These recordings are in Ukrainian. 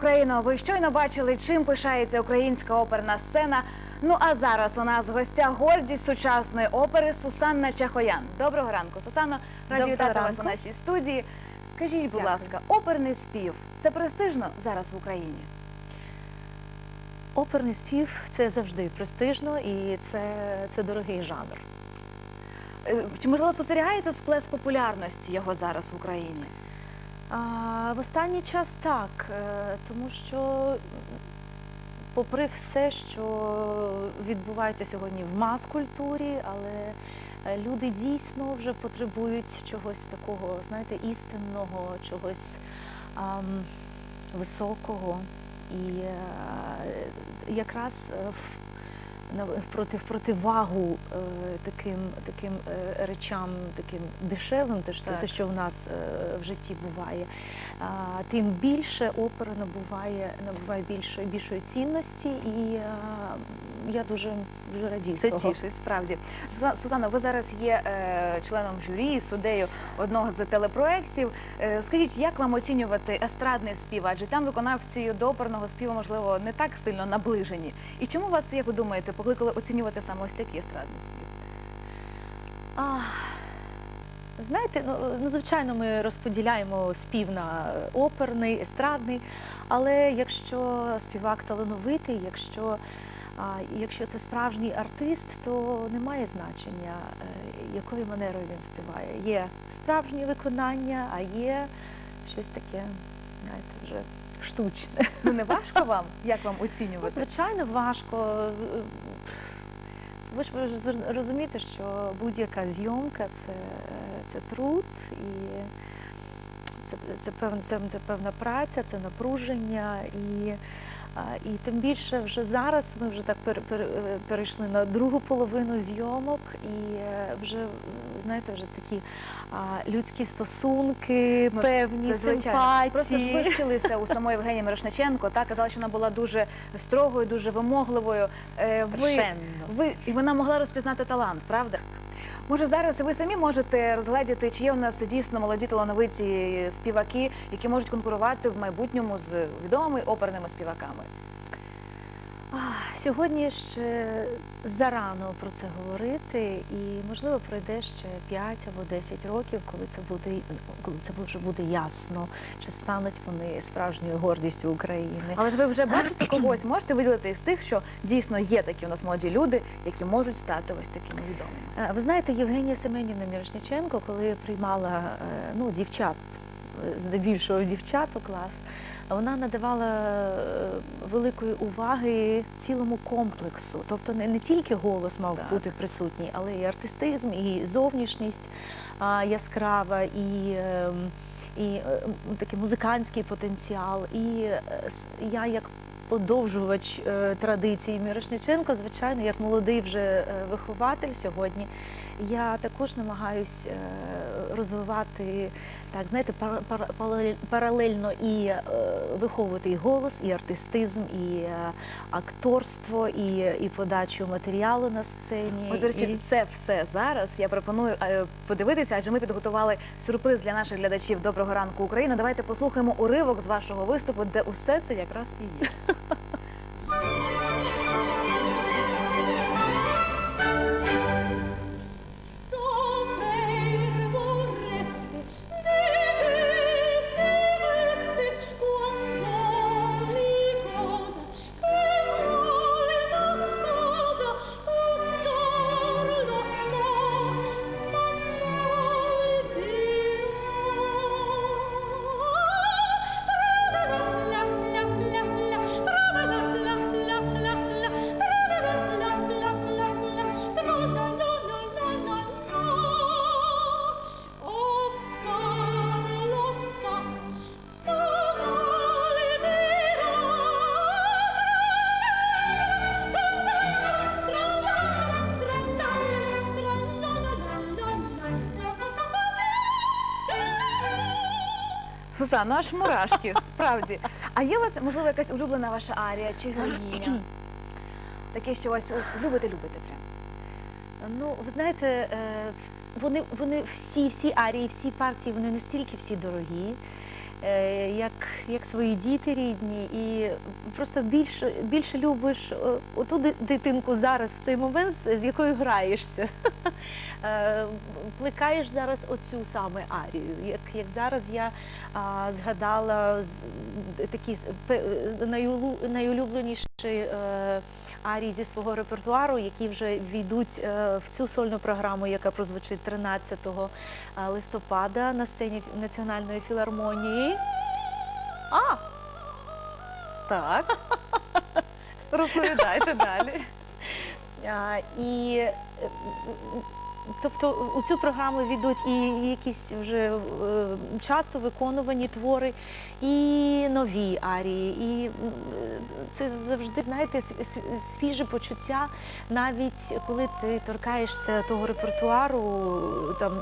Україно, ви щойно бачили, чим пишається українська оперна сцена. Ну а зараз у нас в гостях гордість сучасної опери Сусанна Чахоян. Доброго ранку, Сусанно. Раді вітати вас у нашій студії. Скажіть, будь Дякую. ласка, оперний спів це престижно зараз в Україні? Оперний спів це завжди престижно і це, це дорогий жанр. Е, Чи можливо спостерігається сплеск популярності його зараз в Україні? А, в останній час так, е, тому що, попри все, що відбувається сьогодні в мас-культурі, але е, люди дійсно вже потребують чогось такого, знаєте, істинного, чогось ам, високого. І якраз е, на- в проти в противагу е, таким таким е, речам, таким дешевим, те, що, Так. те, що в нас е, в житті буває, а, тим більше опера набуває набуває більшої більшої цінності, і е, я дуже дуже радію. Це того. тішить, справді. Суза- Сузанна, ви зараз є е, членом журі, суддею одного з телепроєктів. Е, скажіть, як вам оцінювати естрадний спів? Адже там виконавці до оперного співу, можливо, не так сильно наближені. І чому вас, як ви думаєте, покликали оцінювати саме ось такий естрадний спів? А, знаєте, ну, ну звичайно, ми розподіляємо спів на оперний, естрадний, але якщо співак талановитий, якщо, а, якщо це справжній артист, то немає значення, е, якою манерою він співає. Є справжнє виконання, а є щось таке, знаєте, вже штучне. Ну не важко вам? Як вам Ну, оцінювати? звичайно, важко. Ви ж розумієте, що будь-яка зйомка це, це труд і це, це, певна, це, це певна праця, це напруження. І, і тим більше вже зараз ми вже так е, перейшли на другу половину зйомок, і е, вже знаєте, вже такі людські стосунки, Ну, певні Це симпатії. Просто ж ви у самої Євгенії Мирошниченко, так казали, що вона була дуже строгою, дуже вимогливою. Е, Ви Страшенно. Ви і вона могла розпізнати талант, правда? Може, зараз ви самі можете розгледіти, чи є у нас дійсно молоді талановиті співаки, які можуть конкурувати в майбутньому з відомими оперними співаками. Сьогодні ще зарано про це говорити, і можливо пройде ще 5 або 10 років, коли це буде коли це вже буде ясно, чи стануть вони справжньою гордістю України. Але ж ви вже бачите когось, можете виділити із тих, що дійсно є такі у нас молоді люди, які можуть стати ось такими відомими. Е, Ви знаєте, Євгенія Семенівна Мірошниченко, коли приймала е, ну, дівчат, здебільшого дівчат у клас, вона надавала е, великої уваги цілому комплексу. Тобто не, не тільки голос мав Так. бути присутній, але і артистизм, і зовнішність а, яскрава, і. ем, І е, такий музикантський потенціал, і е, я як подовжувач е, традиції Мірошниченко, звичайно, як молодий вже вихователь сьогодні, я також намагаюсь е, розвивати так, знаєте, пара- пара- паралельно і е, виховувати і голос, і артистизм, і е, акторство, і, і подачу матеріалу на сцені. От, до речі, і... це все зараз. Я пропоную е, подивитися, адже ми підготували сюрприз для наших глядачів. Доброго ранку, Україна. Давайте послухаємо уривок з вашого виступу, де усе це якраз і є. Сусан, ну аж мурашки, справді. А є у вас, можливо, якась улюблена ваша арія чи героїня? Таке, що вас ось любите, любите прям. Ну, ви знаєте, е, вони, вони всі, всі арії, всі партії, вони настільки всі дорогі. Е, як, як свої діти рідні, і просто більше, більше любиш е, оту дитинку зараз в цей момент, з якою граєшся. Е, Плекаєш зараз оцю саме арію. Як, як зараз я а, згадала такі найулюбленіші арії зі свого репертуару, які вже війдуть в цю сольну програму, яка прозвучить 13 листопада на сцені Національної філармонії. А, Так. Розповідайте далі. А, і е, тобто у цю програму війдуть і якісь вже е, часто виконувані твори, і нові арії. І це завжди, знаєте, свіже почуття, навіть коли ти торкаєшся того репертуару, там,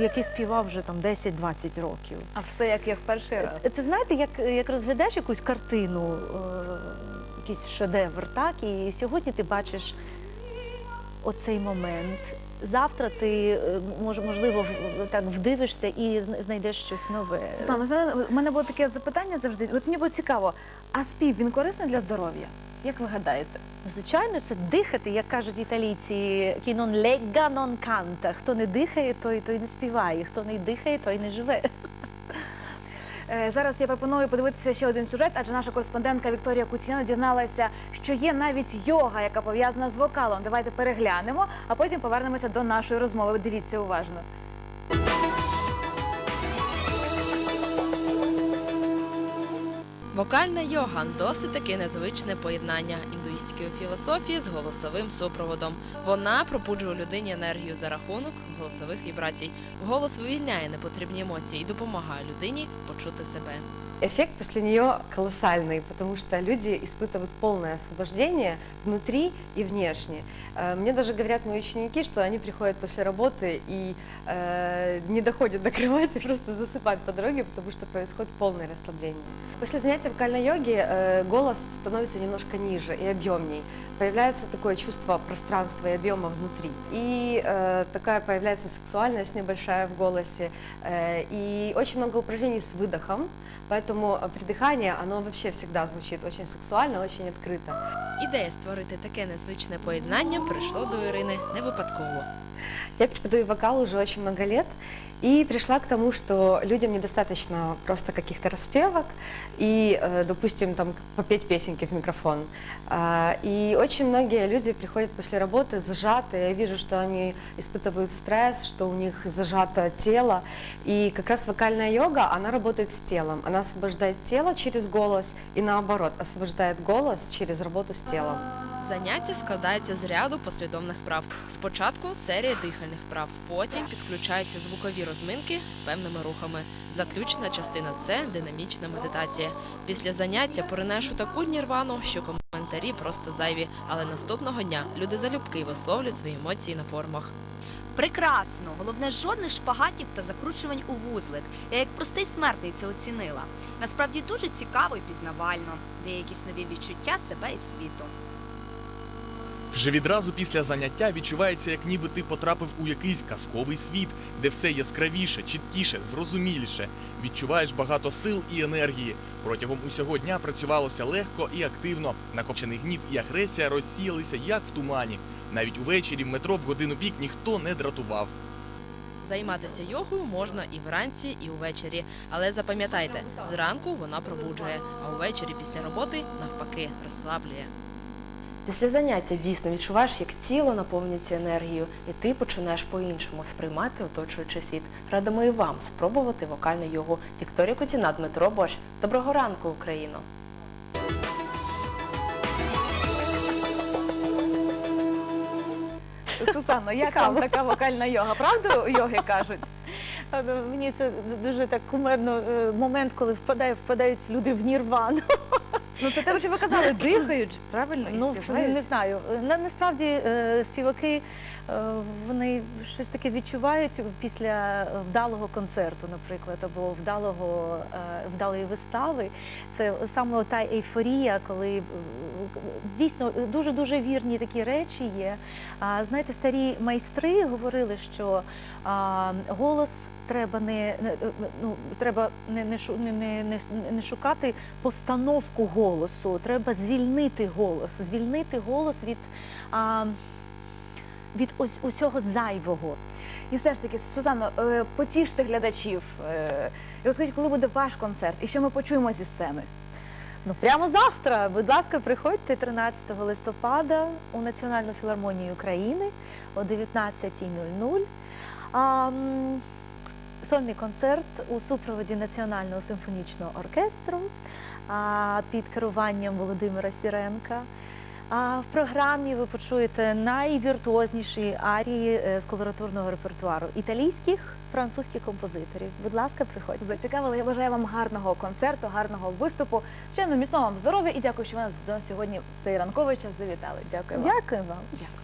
який співав вже там 10-20 років. А все як я в перший раз. Це, це знаєте, як, як розглядаєш якусь картину, е, якийсь шедевр, так? І сьогодні ти бачиш оцей момент. Завтра ти е, мож, можливо так вдивишся і знайдеш щось нове. Сусана, у мене- мене було таке запитання завжди. От мені було цікаво, а спів він корисний для здоров'я? Як ви гадаєте? Звичайно, це дихати, як кажуть італійці, кінон легга нон канта. Хто не дихає, той, той не співає. Хто не дихає, той не живе. Е, Зараз я пропоную подивитися ще один сюжет, адже наша кореспондентка Вікторія Куціна дізналася, що є навіть йога, яка пов'язана з вокалом. Давайте переглянемо, а потім повернемося до нашої розмови. Дивіться уважно. Вокальна йога досить таки незвичне поєднання індуїстської філософії з голосовим супроводом. Вона пробуджує людині енергію за рахунок голосових вібрацій. Голос вивільняє непотрібні емоції і допомагає людині почути себе. Эффект после нее колоссальный, потому что люди испытывают полное освобождение внутри и внешне. Э, Мне даже говорят мои ученики, что они приходят после работы и э, не доходят до кровати, просто засыпают по дороге, потому что происходит полное расслабление. После занятия вокальной йоги э, голос становится немножко ниже и объемней. Появляется такое чувство пространства и объема внутри. И э, такая появляется сексуальность небольшая в голосе. Э, и очень много упражнений с выдохом. Поэтому э, придыхание, оно вообще всегда звучит очень сексуально, очень открыто. Ідея створити таке незвичне поєднання прийшло до Ірини не випадково. Я преподаю вокал уже очень много лет и пришла к тому, что людям недостаточно просто каких-то распевок и, э, допустим, там попеть песенки в микрофон. А, И очень многие люди приходят после работы зажатые. Я вижу, что они испытывают стресс, что у них зажато тело. И как раз вокальная йога, она работает с телом. Она освобождает тело через голос и наоборот, освобождает голос через работу с телом. Заняття складаються з ряду послідовних вправ. Спочатку серія дихальних вправ, потім підключаються звукові розминки з певними рухами. Заключна частина це динамічна медитація. Після заняття поринеш у таку нірвану, що коментарі просто зайві. Але наступного дня люди залюбки висловлюють свої емоції на формах. Прекрасно! Головне жодних шпагатів та закручувань у вузлик. Я як простий смертний це оцінила. Насправді дуже цікаво і пізнавально. Де якісь нові відчуття себе і світу. Вже відразу після заняття відчувається, як ніби ти потрапив у якийсь казковий світ, де все яскравіше, чіткіше, зрозуміліше. Відчуваєш багато сил і енергії. Протягом усього дня працювалося легко і активно. Накопчений гнів і агресія розсіялися як в тумані. Навіть увечері в метро в годину пік ніхто не дратував. Займатися йогою можна і вранці, і увечері. Але запам'ятайте, зранку вона пробуджує, а увечері після роботи навпаки розслаблює. Після заняття дійсно відчуваєш, як тіло наповнюється енергією, і ти починаєш по-іншому сприймати оточуючий світ. Радимо і вам спробувати вокальну йогу. Вікторія Кутіна, Дмитро Бош. Доброго ранку, Україно! Сусанно, як вам така вокальна йога? Правду йоги кажуть? Ну, Мені це дуже так кумедно е, момент, коли впадає, впадають люди в нірвану. Ну це те, що ви казали, дихають правильно і Ну, співають. не знаю. На, насправді е, співаки е, вони щось таке відчувають після вдалого концерту, наприклад, або вдалого, е, вдалої вистави. Це саме та ейфорія, коли, е, дійсно дуже дуже вірні такі речі є. А, знаєте, старі майстри говорили, що а, голос треба не, не ну треба не, не, шу- не, не, не, не шукати постановку голосу, треба звільнити голос, звільнити голос від. А, від ось усього зайвого. І все ж таки, Сузанно, е, потіште глядачів. е, Розкажіть, коли буде ваш концерт і що ми почуємо зі сцени? Ну прямо завтра. Будь ласка, приходьте 13 листопада у Національну філармонію України о 19.00. Сольний концерт у супроводі Національного симфонічного оркестру під керуванням Володимира Сіренка. В програмі ви почуєте найвіртуозніші арії е, з колоратурного репертуару італійських, французьких композиторів. Будь ласка, приходьте. Зацікавили. Я бажаю вам гарного концерту, гарного виступу. Звичайно, міцного вам здоров'я і дякую, що ви нас до сьогодні в цей ранковий час завітали. Дякую вам. Дякую вам. Дякую.